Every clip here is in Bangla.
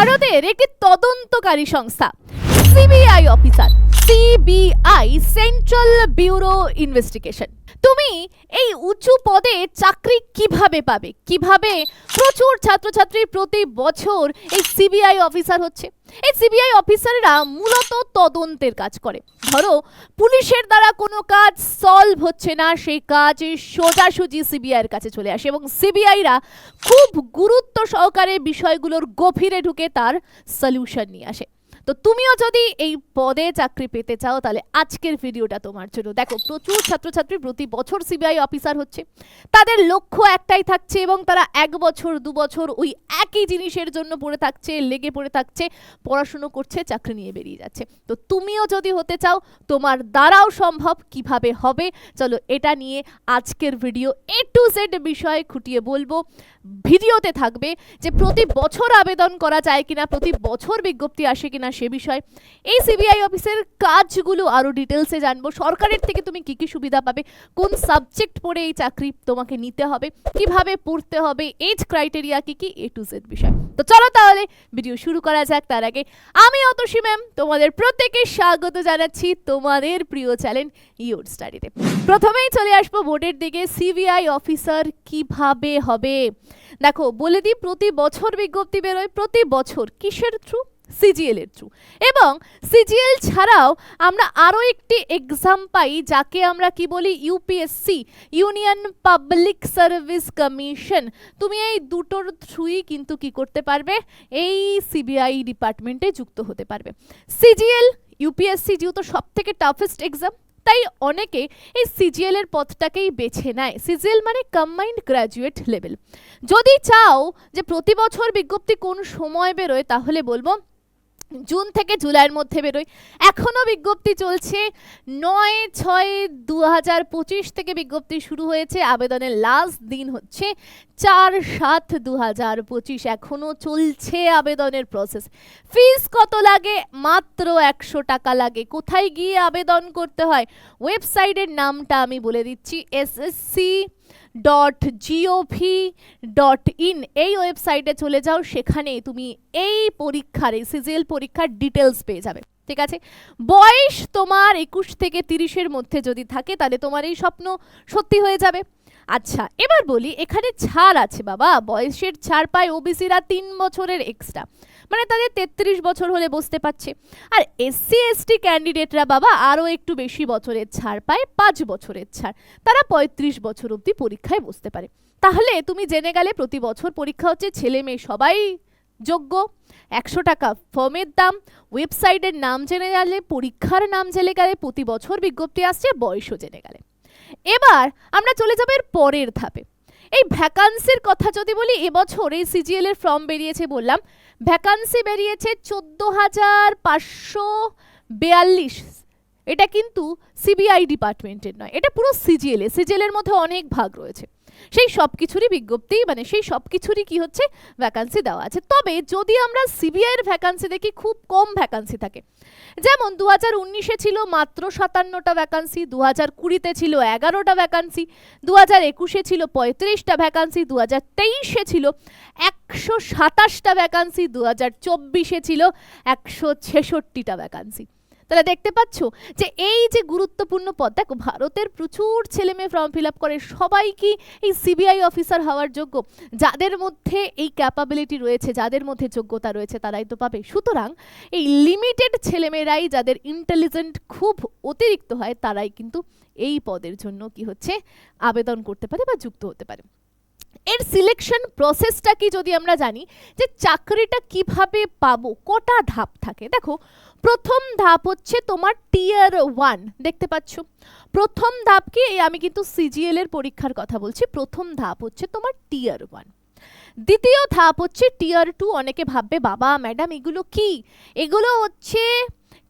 ভারতের একটি তদন্তকারী সংস্থা CBI officer CBI central bureau investigation. তুমি এই উঁচু পদে চাকরি কীভাবে পাবে? কীভাবে প্রচুর ছাত্রছাত্রী প্রতি বছর এই সিবিআই অফিসার হচ্ছে? এই সিবিআই অফিসাররা মূলত তদন্তের কাজ করে। ধরো, পুলিশের দ্বারা কোনো কাজ সলভ হচ্ছে না, সেই কাজ সোজাসুজি সিবিআইয়ের কাছে চলে আসে এবং সিবিআইরা খুব গুরুত্ব সহকারে বিষয়গুলোর গভীরে ঢুকে তার সলিউশন নিয়ে আসে। তো তুমিও যদি এই পদে চাকরি পেতে চাও, তাহলে আজকের ভিডিওটা তোমার জন্য। দেখো, প্রচুর ছাত্রছাত্রী প্রতি বছর সিবিআই অফিসার হচ্ছে। তাদের লক্ষ্য একটাই থাকছে এবং তারা এক বছর, দু বছর ওই একই জিনিসের জন্য পড়ে থাকছে, লেগে পড়ে থাকছে, পড়াশুনো করছে, চাকরি নিয়ে বেরিয়ে যাচ্ছে। তো তুমিও যদি হতে চাও, তোমার দ্বারাও সম্ভব, কীভাবে হবে? চলো এটা নিয়ে আজকের ভিডিও এ টু জেড বিষয়ে খুঁটিয়ে বলব। ভিডিওতে থাকবে যে প্রতি বছর আবেদন করা যায় কিনা, প্রতি বছর বিজ্ঞপ্তি আসে কিনা সে বিষয়। এই সিবিআই অফিসের কাজগুলো আরও ডিটেলসে জানব। সরকারের থেকে তুমি কি কি সুবিধা পাবে? কোন সাবজেক্ট পড়ে এই চাকরি তোমাকে নিতে হবে? কীভাবে পড়তে হবে? এজ ক্রাইটেরিয়া কি কি? এ টু জেড বিষয়। তো চলো তাহলে ভিডিও শুরু করা যাক তার আগে। আমি অতসী ম্যাম, তোমাদের প্রত্যেকে স্বাগত জানাচ্ছি তোমাদের প্রিয় চ্যানেল ইউর স্টাডিতে। প্রথমেই চলে আসব বোর্ডের দিকে। সিবিআই অফিসার কীভাবে হবে? দেখো, বলে দিই, প্রতি বছর বিজ্ঞপ্তি বেরোয়, প্রতি বছর কিসের থ্রু সিজিএল এর থ্রু এবং সিজিএল ছাড়াও আমরা আরও একটি এক্সাম পাই, যাকে আমরা কি বলি? UPSC union public service commission তুমি এই দুটোর থ্রুই কিন্তু কি করতে পারবে? এই সিবিআই ডিপার্টমেন্টে যুক্ত হতে পারবে। সিজিএল ইউপিএসসি যেহেতু সব থেকে টাফেস্ট এক্সাম তাই অনেকে এই সিজিএল এর পথটাকেই বেছে নেয়। সিজিএল মানে কম্বাইন্ড গ্রাজুয়েট লেভেল যদি চাও যে প্রতি বছর বিজ্ঞপ্তি কোন সময় বেরোয়, তাহলে বলব জুন থেকে জুলাইয়ের মধ্যে বেরোয়। এখনও বিজ্ঞপ্তি চলছে নয় ছয় দু হাজার পঁচিশ থেকে বিজ্ঞপ্তি শুরু হয়েছে। আবেদনের লাস্ট দিন হচ্ছে চার সাত দু হাজার পঁচিশ। এখনও চলছে আবেদনের প্রসেস ফিস কত লাগে? মাত্র একশো টাকা লাগে। কোথায় গিয়ে আবেদন করতে হয়? ওয়েবসাইটের নামটা আমি বলে দিচ্ছি। SSC dot gov dot in এই ওয়েবসাইটে চলে যাও সেখানে তুমি এই পরীক্ষার, এই সিজিএল পরীক্ষার ডিটেলস পেয়ে যাবে, ঠিক আছে? বয়স তোমার একুশ থেকে তিরিশের মধ্যে যদি থাকে, তাহলে তোমার এই স্বপ্ন সত্যি হয়ে যাবে। আচ্ছা এবার বলি, এখানে ছাড় আছে বাবা, বয়সের ছাড় পায় ওবিসিরা তিন বছরের এক্সট্রা মানে তাদের তেত্রিশ বছর হলে বসতে পারছে। আর এসসি, এসটি ক্যান্ডিডেটরা বাবা আরও একটু বেশি বছরের ছাড় পায়, পাঁচ বছরের ছাড়। তারা পঁয়ত্রিশ বছর অবধি পরীক্ষায় বসতে পারে। তাহলে তুমি জেনে গেলে প্রতি বছর পরীক্ষা হচ্ছে ছেলে মেয়ে সবাই যোগ্য। একশো টাকা ফর্মের দাম, ওয়েবসাইটের নাম জেনে গেলে, পরীক্ষার নাম জেনে গেলে প্রতি বছর বিজ্ঞপ্তি আসছে, বয়সও জেনে গেলে। এবার আমরা চলে যাব এর পরের ধাপে। এই ভ্যাকান্সির কথা যদি বলি, এবছর এই সিজিএল এর ফর্ম বেরিয়েছে বললাম। ভ্যাকান্সি বেরিয়েছে চোদ্দ হাজার পাঁচশো বেয়াল্লিশ। এটা কিন্তু সিবিআই ডিপার্টমেন্টের নয়, এটা পুরো সিজিএল এ। সিজিএল এর মধ্যে অনেক ভাগ রয়েছে। সেই সব কিছুরই বিজ্ঞপ্তি মানে সেই সব কিছুরই কি হচ্ছে? ভ্যাকান্সি দেওয়া আছে। তবে যদি আমরা সিবিআই এর ভ্যাকান্সি দেখি, খুব কম ভ্যাকান্সি থাকে। যেমন দু হাজার উনিশে ছিল মাত্র সাতান্নটা ভ্যাকান্সি দু হাজার কুড়িতে ছিল এগারোটা ভ্যাকান্সি দু হাজার একুশে ছিল পঁয়ত্রিশটা ভ্যাকান্সি দু হাজার তেইশে ছিল একশো সাতাশটা ভ্যাকান্সি দু হাজার চব্বিশে ছিল একশো ছেষট্টিটা ভ্যাকান্সি তাহলে দেখতে পাচ্ছ যে এই যে গুরুত্বপূর্ণ পদ, দেখো ভারতের প্রচুর ছেলে মেয়ে ফর্ম ফিল আপ করে, সবাই কি এই সিবিআই অফিসার হওয়ার যোগ্য? যাদের মধ্যে এই ক্যাপাবিলিটি রয়েছে, যাদের মধ্যে যোগ্যতা রয়েছে, তারাই তো পাবে। সুতরাং এই লিমিটেড ছেলেমেয়েরাই যাদের ইন্টেলিজেন্ট খুব অতিরিক্ত হয়, তারাই কিন্তু এই পদের জন্য কি হচ্ছে, আবেদন করতে পারে বা যুক্ত হতে পারে। এর সিলেকশন প্রসেসটা কি যদি আমরা জানি, যে চাকরিটা কীভাবে পাবো, কটা ধাপ থাকে? দেখো প্রথম ধাপ হচ্ছে তোমার টিয়ার ওয়ান দেখতে পাচ্ছ? প্রথম ধাপ কি? এই আমি কিন্তু সিজিএল এর পরীক্ষার কথা বলছি। প্রথম ধাপ হচ্ছে তোমার টিয়ার ওয়ান দ্বিতীয় ধাপ হচ্ছে টিয়ার টু অনেকে ভাববে, বাবা ম্যাডাম এগুলো কি? এগুলো হচ্ছে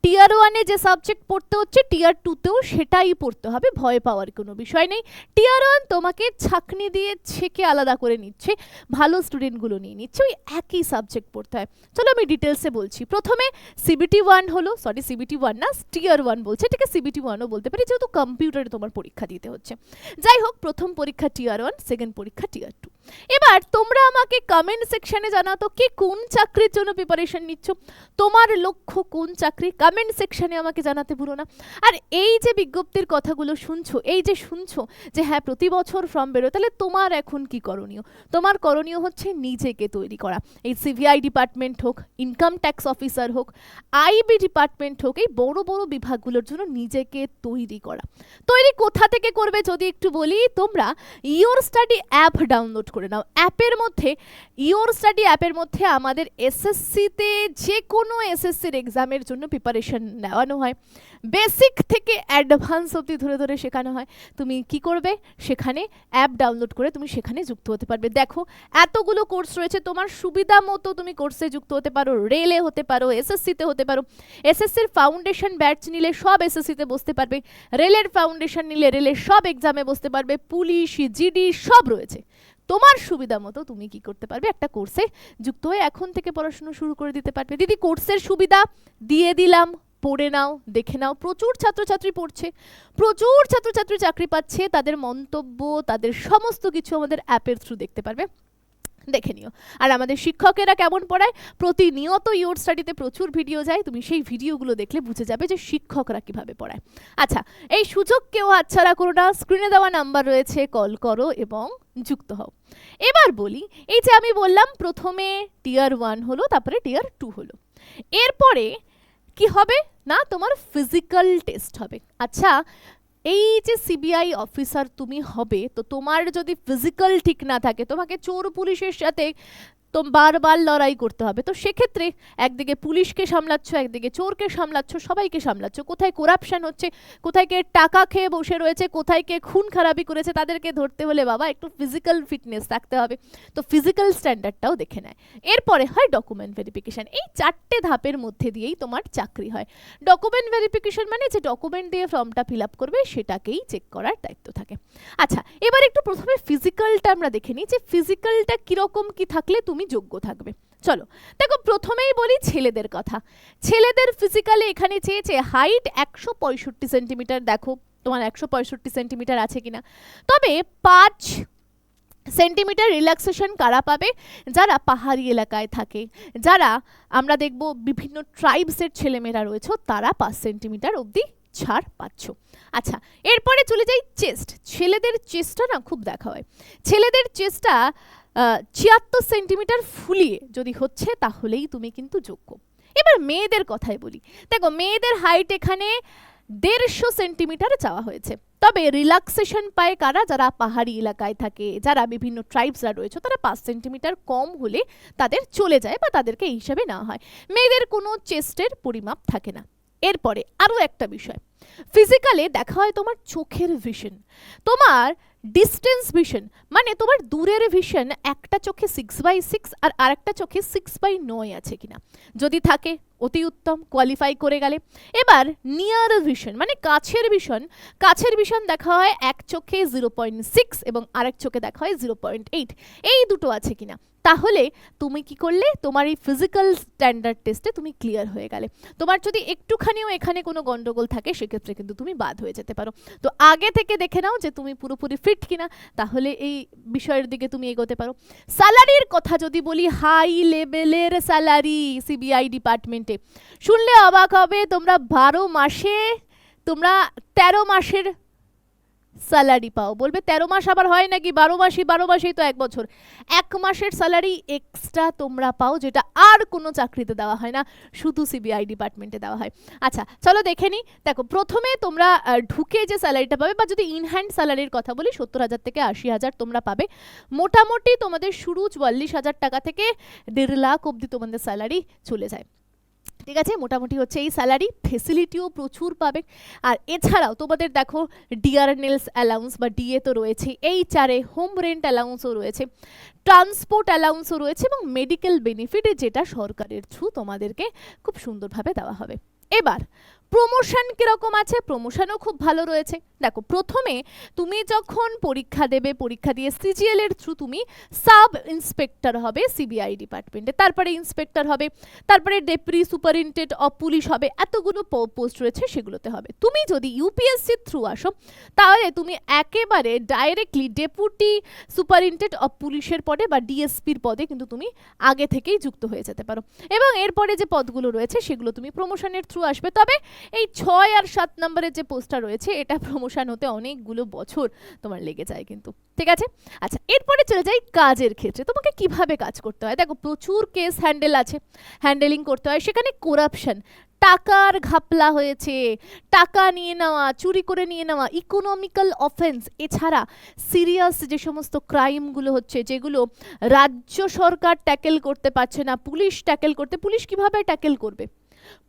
টিয়ার ওয়ানে যে সাবজেক্ট পড়তে হচ্ছে টিয়ার টুতেও সেটাই পড়তে হবে, ভয় পাওয়ার কোনো বিষয় নেই। টিয়ার ওয়ান তোমাকে ছাকনি দিয়ে ছেকে আলাদা করে নিচ্ছে, ভালো স্টুডেন্টগুলো নিয়ে নিচ্ছে, ওই একই সাবজেক্ট পড়তে হয়। চলো আমি ডিটেলসে বলছি। প্রথমে সিবিটি ওয়ান হলো সরি সিবিটি ওয়ান না টিয়ার ওয়ান বলছে, এটাকে সিবিটি ওয়ানও বলতে পারি, যেহেতু কম্পিউটারে তোমার পরীক্ষা দিতে হচ্ছে। যাই হোক, প্রথম পরীক্ষা টিয়ার ওয়ান সেকেন্ড পরীক্ষা টিয়ার টু এবার তোমরা আমাকে কমেন্ট সেকশনে জানাতো কে কোন চাকরির জন্য প্রিপারেশন নিচ্ছ? তোমার লক্ষ্য কোন চাকরি? কমেন্ট সেকশনে আমাকে জানাতে ভুলো না। আর এই যে বিজ্ঞপ্তির কথাগুলো শুনছো, এই যে শুনছো যে হ্যাঁ প্রতি বছর ফর্ম বেরোয়, তাহলে তোমার এখন কি করণীয়? তোমার করণীয় হচ্ছে নিজেকে তৈরি করা। এই সিভিআই ডিপার্টমেন্ট হোক ইনকাম ট্যাক্স অফিসার হোক আইবি ডিপার্টমেন্ট হোক, এই বড় বড় বিভাগগুলোর জন্য নিজেকে তৈরি করা। তৈরি কোথা থেকে করবে যদি একটু বলি তোমরা ইওর স্টাডি অ্যাপ ডাউনলোড করে নাও। অ্যাপের মধ্যে ইওর স্টাডি অ্যাপের মধ্যে আমাদের এসএসসিতে যে কোনো এসএসসির এক্সামের জন্য প্রিপারেশন নেওয়ানো হয়। বেসিক থেকে অ্যাডভান্স অবধি ধরে ধরে শেখানো হয়। তুমি কি করবে? সেখানে অ্যাপ ডাউনলোড করে তুমি সেখানে যুক্ত হতে পারবে। দেখো, এতগুলো কোর্স রয়েছে। তোমার সুবিধা মতো তুমি কোর্সে যুক্ত হতে পারো রেলে হতে পারো, এসএসসিতে হতে পারো। এসএসসির ফাউন্ডেশন ব্যাচ নিলে সব এসএসসিতে বসতে পারবে। রেলের ফাউন্ডেশন নিলে রেলের সব এক্সামে বসতে পারবে। পুলিশ জিডি সব রয়েছে। তোমার সুবিধা মতো তুমি কি করতে পারবে? একটা কোর্সে যুক্ত হয়ে এখন থেকে পড়াশোনা শুরু করে দিতে পারবে। দিদি কোর্সের সুবিধা দিয়ে দিলাম, পড়ে নাও, দেখে নাও। প্রচুর ছাত্রছাত্রী পড়ছে, প্রচুর ছাত্রছাত্রী চাকরি পাচ্ছে, তাদের মন্তব্য, তাদের সমস্ত কিছু আমাদের অ্যাপের থ্রু দেখতে পারবে। দেখে নিও। আর আমাদের শিক্ষকেরা কেমন পড়ায়? প্রতিনিয়ত ইওর স্টাডিতে প্রচুর ভিডিও যায়, তুমি সেই ভিডিওগুলো দেখলে বুঝে যাবে যে শিক্ষকরা কীভাবে পড়ায়। আচ্ছা এই সুযোগ কেউ হাতছাড়া করো না স্ক্রিনে দেওয়া নাম্বার রয়েছে কল করো এবং যুক্ত হও। এবার বলি, এই যে আমি বললাম প্রথমে টিয়ার ওয়ান হলো, তারপরে টিয়ার টু হলো। এরপরে কি হবে? না, তোমার ফিজিক্যাল টেস্ট হবে। আচ্ছা এই যে সিবিআই অফিসার তুমি হবে, তো তোমার যদি ফিজিক্যাল ঠিক না থাকে, তোমাকে চোর পুলিশের সাথে তো বারবার লড়াই করতে হবে। তো সেক্ষেত্রে একদিকে পুলিশকে সামলাচ্ছ, একদিকে চোরকে সামলাচ্ছ, সবাইকে সামলাচ্ছ। কোথায় করাপশন হচ্ছে, কোথায় কে টাকা খেয়ে বসে রয়েছে, কোথায় কে খুন খারাপি করেছে, তাদেরকে ধরতে হলে বাবা একটু ফিজিক্যাল ফিটনেস থাকতে হবে। তো ফিজিক্যাল স্ট্যান্ডার্ডটাও দেখে নেয়। এরপরে হয় ডকুমেন্ট ভেরিফিকেশান এই চারটে ধাপের মধ্যে দিয়েই তোমার চাকরি হয়। ডকুমেন্ট ভেরিফিকেশন মানে যে ডকুমেন্ট দিয়ে ফর্মটা ফিল আপ করবে, সেটাকেই চেক করার দায়িত্ব থাকে। আচ্ছা এবার একটু প্রথমে ফিজিক্যালটা আমরা দেখে নিই যে ফিজিক্যালটা কীরকম কি থাকলে তুমি যোগ্য থাকবে। চলো, দেখো প্রথমেই বলি ছেলেদের কথা। ছেলেদের ফিজিক্যালে এখানে চেয়েছে হাইট একশো পঁয়ষট্টি সেন্টিমিটার দেখো তোমার একশো পঁয়ষট্টি সেন্টিমিটার আছে কিনা। তবে পাঁচ সেন্টিমিটার রিল্যাক্সেশন কারা পাবে? যারা পাহাড়ি এলাকায় থাকে। যারা আমরা দেখব বিভিন্ন ট্রাইবসের ছেলেমেয়েরা রয়েছে, তারা পাঁচ সেন্টিমিটার অবধি ছাড় পাচ্ছ। আচ্ছা এরপরে চলে যাই চেস্ট ছেলেদের চেস্টটা না খুব দেখা হয়। ছেলেদের চেস্টটা ছিয়াত্তর সেন্টিমিটার ফুলিয়ে যদি হচ্ছে, তাহলেই তুমি কিন্তু যোগ্য। এবার মেয়েদের কথাই বলি। দেখো, মেয়েদের হাইট এখানে দেড়শো সেন্টিমিটার চাওয়া হয়েছে। তবে রিল্যাক্সেশন পায় কারা? যারা পাহাড়ি এলাকায় থাকে, যারা বিভিন্ন ট্রাইবসরা রয়েছে, তারা পাঁচ সেন্টিমিটার কম হলে তাদের চলে যায় বা তাদেরকে এই হিসাবে নেওয়া হয়। মেয়েদের কোনো চেস্টের পরিমাপ থাকে না। এরপরে আরও একটা বিষয়। ফিজিক্যালে দেখা হয় তোমার চোখের ভিশন তোমার ডিস্টেন্স ভিশন মানে তোমার দূরের ভিশন একটা চোখে সিক্স বাই সিক্স আর আরেকটা চোখে সিক্স বাই নয় আছে কিনা। যদি থাকে, অতি উত্তম কোয়ালিফাই করে গেলে। এবার নিয়ার ভিশন মানে কাছের ভিশন কাছের ভিশন দেখা হয় এক চোখে জিরো পয়েন্ট সিক্স এবং আরেক চোখে দেখা হয় জিরো পয়েন্ট এইট এই দুটো আছে কিনা? তাহলে তুমি কি করলে? তোমার এই ফিজিক্যাল স্ট্যান্ডার্ড টেস্টে তুমি ক্লিয়ার হয়ে গেলে। তোমার যদি একটুখানিও এখানে কোনো গন্ডগোল থাকে, সেক্ষেত্রে কিন্তু তুমি বাদ হয়ে যেতে পারো। তো আগে থেকে দেখে নাও যে তুমি পুরোপুরি ফিট কিনা, তাহলে এই বিষয়ের দিকে তুমি এগোতে পারো। স্যালারির কথা যদি বলি হাই লেভেলের স্যালারি সিবিআই ডিপার্টমেন্টে শুনলে অবাক হবে, তোমরা বারো মাসে, তোমরা তেরো মাসের স্যালারি পাও। বলবে তেরো মাস আবার হয় নাকি? বারো মাসই, বারো মাসেই তো এক বছর। এক মাসের স্যালারি এক্সট্রা তোমরা পাও, যেটা আর কোনো চাকরিতে দেওয়া হয় না, শুধু সিবিআই ডিপার্টমেন্টে দেওয়া হয়। আচ্ছা চলো দেখে নিই দেখো, প্রথমে তোমরা ঢুকে যে স্যালারিটা পাবে বা যদি ইনহ্যান্ড স্যালারির কথা বলি, সত্তর হাজার থেকে আশি হাজার তোমরা পাবে। মোটামুটি তোমাদের শুরু চুয়াল্লিশ হাজার টাকা থেকে দেড় লাখ অবধি তোমাদের স্যালারি চলে যায়। ঠিক আছে? মোটামুটি হচ্ছে এই স্যালারি ফেসিলিটিও প্রচুর পাবে। আর এছাড়াও তোমাদের দেখো ডিআরএনএলস অ্যালাউন্স বা ডিএ তো রয়েছে এই চারে হোম রেন্ট অ্যালাউন্সও রয়েছে ট্রান্সপোর্ট অ্যালাউন্সও রয়েছে এবং মেডিকেল বেনিফিটে যেটা সরকারের থ্রু তোমাদেরকে খুব সুন্দরভাবে দেওয়া হবে। এবার প্রমোশন কীরকম আছে? প্রমোশনও খুব ভালো রয়েছে। দেখো, প্রথমে তুমি যখন পরীক্ষা দেবে, পরীক্ষা দিয়ে সিজিএল এর থ্রু তুমি সাব ইন্সপেক্টর হবে সিবিআই ডিপার্টমেন্টে তারপরে ইন্সপেক্টর হবে, তারপরে ডেপুটি সুপারিনটেন্ডেন্ট অফ পুলিশ হবে, এতগুলো পোস্ট রয়েছে সেগুলোতে হবে। তুমি যদি ইউপিএসসির থ্রু আসো, তাহলে তুমি একেবারে ডাইরেক্টলি ডেপুটি সুপারিনটেন্ডেন্ট অফ পুলিশের পদে বা ডিএসপির পদে কিন্তু তুমি আগে থেকেই যুক্ত হয়ে যেতে পারো। এবং এরপরে যে পদগুলো রয়েছে, সেগুলো তুমি প্রমোশনের থ্রু আসবে। তবে এই ছয় আর সাত নম্বরের যে পোস্টটা রয়েছে, এটা প্রমোশন হতে অনেকগুলো বছর তোমার লেগে যায় কিন্তু। ঠিক আছে? আচ্ছা এরপরে চলে যাই কাজের ক্ষেত্রে। তোমাকে কীভাবে কাজ করতে হয়? দেখো, প্রচুর কেস হ্যান্ডেল আছে। হ্যান্ডেলিং করতে হয়। সেখানে করাপশন টাকার ঘাপলা হয়েছে, টাকা নিয়ে নেওয়া, চুরি করে নিয়ে নেওয়া ইকোনমিক্যাল অফেন্স এছাড়া সিরিয়াস যে সমস্ত ক্রাইমগুলো হচ্ছে, যেগুলো রাজ্য সরকার ট্যাকেল করতে পারছে না, পুলিশ ট্যাকেল করতে, পুলিশ কীভাবে ট্যাকেল করবে?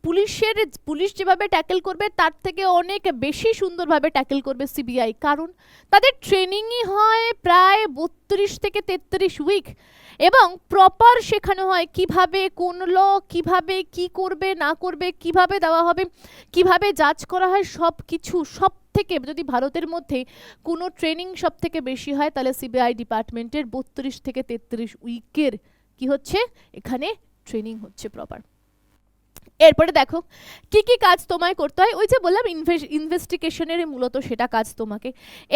পুলিশের, পুলিশ যেভাবে ট্যাকেল করবে, তার থেকে অনেক বেশি সুন্দরভাবে ট্যাকেল করবে সিবিআই কারণ তাদের ট্রেনিংই হয় প্রায় বত্রিশ থেকে তেত্রিশ উইক এবং প্রপার শেখানো হয় কীভাবে কোন ল কীভাবে কি করবে, না করবে, কীভাবে দেওয়া হবে, কীভাবে জাজ করা হয় সব কিছু সব থেকে যদি ভারতের মধ্যে কোনো ট্রেনিং সব থেকে বেশি হয়, তাহলে সিবিআই ডিপার্টমেন্টের বত্রিশ থেকে তেত্রিশ উইকের কি হচ্ছে? এখানে ট্রেনিং হচ্ছে প্রপার এরপরে দেখো, কি কি কাজ তোমায় করতে হয়? ওই যে বললাম ইনভেস্টিগেশনের মূলত সেটা কাজ তোমাকে।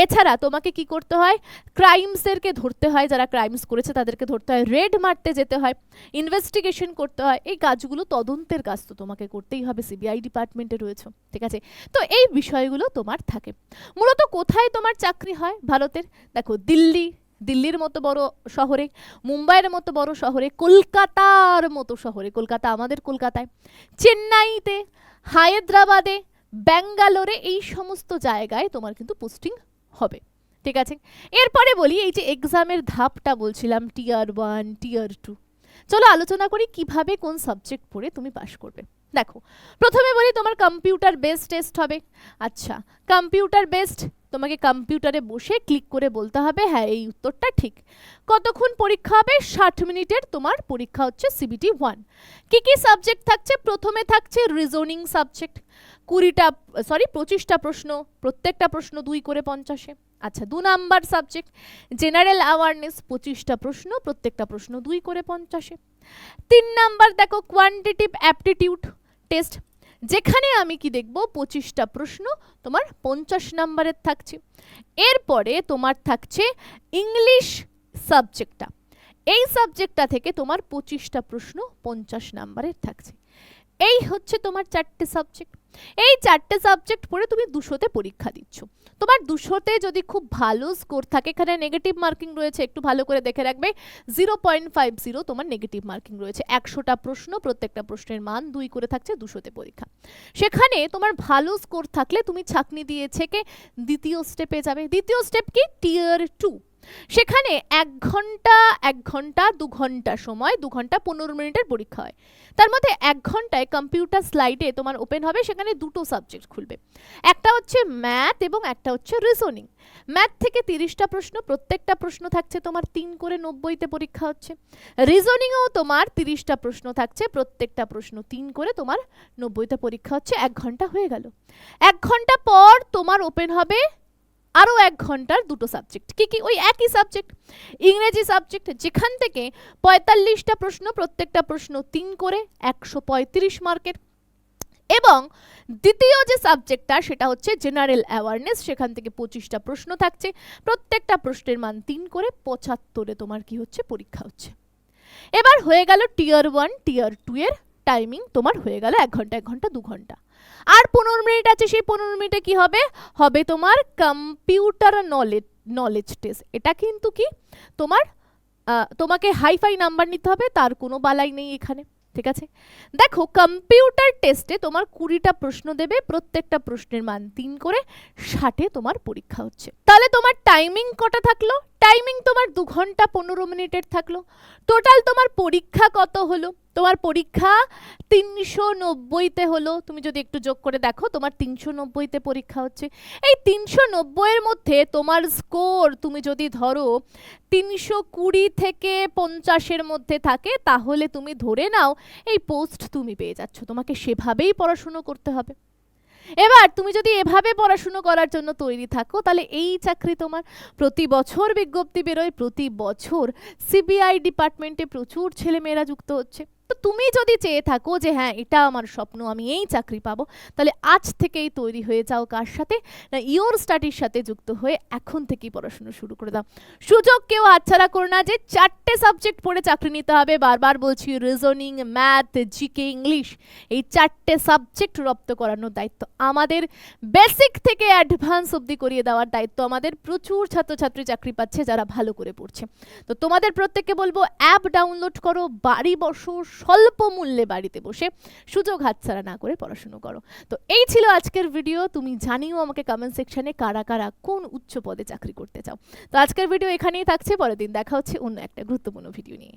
এছাড়া তোমাকে কি করতে হয়? ক্রাইমসদেরকে ধরতে হয়, যারা ক্রাইমস করেছে তাদেরকে ধরতে হয়। রেড মারতে যেতে হয় ইনভেস্টিগেশন করতে হয়। এই কাজগুলো তদন্তের কাজ তো তোমাকে করতেই হবে সিবিআই ডিপার্টমেন্টে রয়েছে, ঠিক আছে? তো এই বিষয়গুলো তোমার থাকে। মূলত কোথায় তোমার চাকরি হয় ভারতের? দেখো, দিল্লি দিল্লির মতো বড় শহরে, মুম্বাইয়ের মতো বড় শহরে, কলকাতার মতো শহরে, কলকাতা আমাদের কলকাতায়, চেন্নাইতে, হায়দ্রাবাদে, ব্যাঙ্গালোরে এই সমস্ত জায়গায় তোমার কিন্তু পোস্টিং হবে, ঠিক আছে? এরপরে বলি এই যে এক্সামের ধাপটা বলছিলাম টিয়ার ওয়ান টিয়ার টু চলো আলোচনা করি কীভাবে কোন সাবজেক্ট পড়ে তুমি পাশ করবে। দেখো, প্রথমে বলি তোমার কম্পিউটার বেসড টেস্ট হবে। আচ্ছা কম্পিউটার বেসড তোমাকে কম্পিউটারে বসে ক্লিক করে বলতে হবে হ্যাঁ এই উত্তরটা ঠিক। কতক্ষণ পরীক্ষা হবে? ষাট মিনিটের। তোমার পরীক্ষা হচ্ছে সিবিটি ওয়ান কী কী সাবজেক্ট থাকছে? প্রথমে থাকছে রিজনিং সাবজেক্ট কুড়িটা সরি পঁচিশটা প্রশ্ন, প্রত্যেকটা প্রশ্ন দুই করে পঞ্চাশে। আচ্ছা দু নাম্বার সাবজেক্ট জেনারেল অ্যাওয়ারনেস পঁচিশটা প্রশ্ন, প্রত্যেকটা প্রশ্ন দুই করে পঞ্চাশে। তিন নাম্বার দেখো কোয়ান্টিটিভ অ্যাপটিটিউড টেস্ট যেখানে আমি কি দেখব? পঁচিশটা প্রশ্ন তোমার পঞ্চাশ নাম্বারের থাকছে। এরপরে তোমার থাকছে ইংলিশ সাবজেক্টটা। এই সাবজেক্টটা থেকে তোমার পঁচিশটা প্রশ্ন পঞ্চাশ নাম্বারের থাকছে। এই হচ্ছে তোমার চারটে সাবজেক্ট। এই চারটে সাবজেক্ট পড়ে তুমি দুশোতে পরীক্ষা দিচ্ছ। তোমার দুশোতে যদি খুব ভালো স্কোর থাকে, এখানে নেগেটিভ মার্কিং রয়েছে, একটু ভালো করে দেখে রাখবে। জিরো পয়েন্ট ফাইভ জিরো তোমার নেগেটিভ মার্কিং রয়েছে। একশোটা প্রশ্ন, প্রত্যেকটা প্রশ্নের মান দুই করে থাকছে দুশোতে পরীক্ষা। সেখানে তোমার ভালো স্কোর থাকলে তুমি ছাকনি দিয়ে ছেকে দ্বিতীয় স্টেপে যাবে। দ্বিতীয় স্টেপ কি? টিয়ার টু সেখানে এক ঘণ্টা এক ঘণ্টা, দু ঘণ্টা সময়, দু ঘণ্টা পনেরো মিনিটের পরীক্ষা হয়। তার মধ্যে এক ঘন্টায় কম্পিউটার স্লাইডে তোমার ওপেন হবে, সেখানে দুটো সাবজেক্ট খুলবে। একটা হচ্ছে ম্যাথ এবং একটা হচ্ছে রিজনিং। ম্যাথ থেকে তিরিশটা প্রশ্ন, প্রত্যেকটা প্রশ্ন থাকছে তোমার তিন করে নব্বইতে পরীক্ষা হচ্ছে। রিজনিংও তোমার তিরিশটা প্রশ্ন থাকছে, প্রত্যেকটা প্রশ্ন তিন করে তোমার নব্বইতে পরীক্ষা হচ্ছে, এক ঘণ্টা হয়ে গেল। এক ঘণ্টা পর তোমার ওপেন হবে আরও এক ঘণ্টার দুটো সাবজেক্ট কি কি, ওই একই সাবজেক্ট ইংরেজি সাবজেক্ট যেখান থেকে পঁয়তাল্লিশটা প্রশ্ন, প্রত্যেকটা প্রশ্ন তিন করে, একশো পঁয়ত্রিশ মার্কের। এবং দ্বিতীয় যে সাবজেক্টটা সেটা হচ্ছে জেনারেল অ্যাওয়ারনেস সেখান থেকে পঁচিশটা প্রশ্ন থাকছে, প্রত্যেকটা প্রশ্নের মান তিন করে, পঁচাত্তরে তোমার কি হচ্ছে? পরীক্ষা হচ্ছে। এবার হয়ে গেল টিয়ার ওয়ান টিয়ার টু এর টাইমিং তোমার হয়ে গেল এক ঘণ্টা এক ঘণ্টা, দু ঘণ্টা। আর পনেরো মিনিট আছে, সেই পনেরো মিনিটে কি হবে? হবে তোমার কম্পিউটার নলেজ নলেজ টেস্ট এটা কিন্তু কি? তোমার তোমাকে হাইফাই নাম্বার নিতে হবে, তার কোনো বালাই নেই এখানে, ঠিক আছে? দেখো কম্পিউটার টেস্টে তোমার কুড়িটা প্রশ্ন দেবে, প্রত্যেকটা প্রশ্নের মান তিন করে ষাটে তোমার পরীক্ষা হচ্ছে। তাহলে তোমার টাইমিং কটা থাকল? টাইমিং তোমার দু ঘণ্টা পনেরো মিনিটের থাকল। টোটাল তোমার পরীক্ষা কত হলো? তোমার পরীক্ষা তিনশো নব্বইতে হলো। তুমি যদি একটু যোগ করে দেখো, তোমার তিনশো নব্বইতে পরীক্ষা হচ্ছে। এই তিনশো নব্বইয়ের মধ্যে তোমার স্কোর তুমি যদি ধরো তিনশো কুড়ি থেকে পঞ্চাশের মধ্যে থাকে, তাহলে তুমি ধরে নাও এই পোস্ট তুমি পেয়ে যাচ্ছ। তোমাকে সেভাবেই পড়াশুনো করতে হবে। এবার তুমি যদি এভাবে পড়াশুনো করার জন্য তৈরি থাকো, তাহলে এই চাকরি তোমার প্রতি বছর বিজ্ঞপ্তি বেরোয়। প্রতি বছর সিবিআই ডিপার্টমেন্টে প্রচুর ছেলেমেয়েরা যুক্ত হচ্ছে। তো তুমি যদি চেয়ে থাকো যে হ্যাঁ এটা আমার স্বপ্ন, আমি এই চাকরি পাবো, তাহলে আজ থেকেই তৈরি হয়ে যাও কার সাথে? না ইওর স্টাডির সাথে যুক্ত হয়ে এখন থেকেই পড়াশুনো শুরু করে দাও। সুযোগ কেউ হাতছাড়া করো না যে চারটে সাবজেক্ট পড়ে চাকরি নিতে হবে। বারবার বলছি রিজনিং ম্যাথ জিকে ইংলিশ এই চারটে সাবজেক্ট রপ্ত করানোর দায়িত্ব আমাদের। বেসিক থেকে অ্যাডভান্স অবধি করিয়ে দেওয়ার দায়িত্ব আমাদের। প্রচুর ছাত্রছাত্রী চাকরি পাচ্ছে যারা ভালো করে পড়ছে। তো তোমাদের প্রত্যেককে বলব অ্যাপ ডাউনলোড করো, বাড়ি বসো স্বল্প মূল্যে বাড়িতে বসে সুযোগ হাতছাড়া না করে পড়াশুনো করো। তো এই ছিল আজকের ভিডিও তুমি জানিও আমাকে কমেন্ট সেকশনে কারা কারা কোন উচ্চ পদে চাকরি করতে চাও। তো আজকের ভিডিও এখানেই থাকছে। পরের দিন দেখা হচ্ছে অন্য একটা গুরুত্বপূর্ণ ভিডিও নিয়ে।